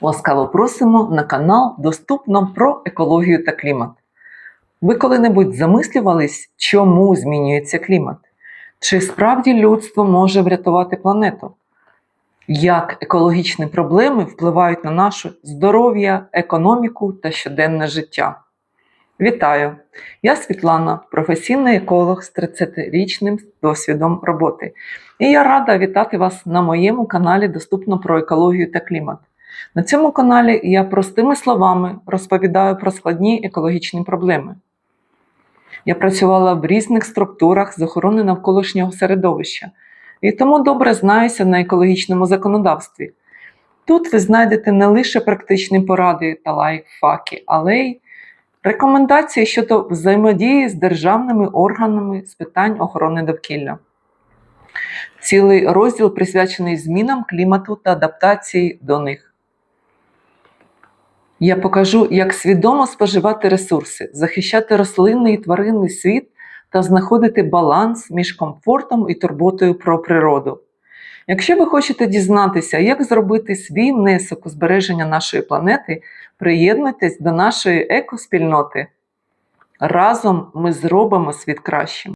Ласкаво просимо на канал Доступно про екологію та клімат. Ви коли-небудь замислювались, чому змінюється клімат? Чи справді людство може врятувати планету? Як екологічні проблеми впливають на наше здоров'я, економіку та щоденне життя? Вітаю! Я Світлана, професійний еколог з 30-річним досвідом роботи. І я рада вітати вас на моєму каналі Доступно про екологію та клімат. На цьому каналі я простими словами розповідаю про складні екологічні проблеми. Я працювала в різних структурах з охорони навколишнього середовища і тому добре знаюся на екологічному законодавстві. Тут ви знайдете не лише практичні поради та лайфхаки, але й рекомендації щодо взаємодії з державними органами з питань охорони довкілля. Цілий розділ присвячений змінам клімату та адаптації до них. Я покажу, як свідомо споживати ресурси, захищати рослинний і тваринний світ та знаходити баланс між комфортом і турботою про природу. Якщо ви хочете дізнатися, як зробити свій внесок у збереження нашої планети, приєднуйтесь до нашої екоспільноти. Разом ми зробимо світ кращим.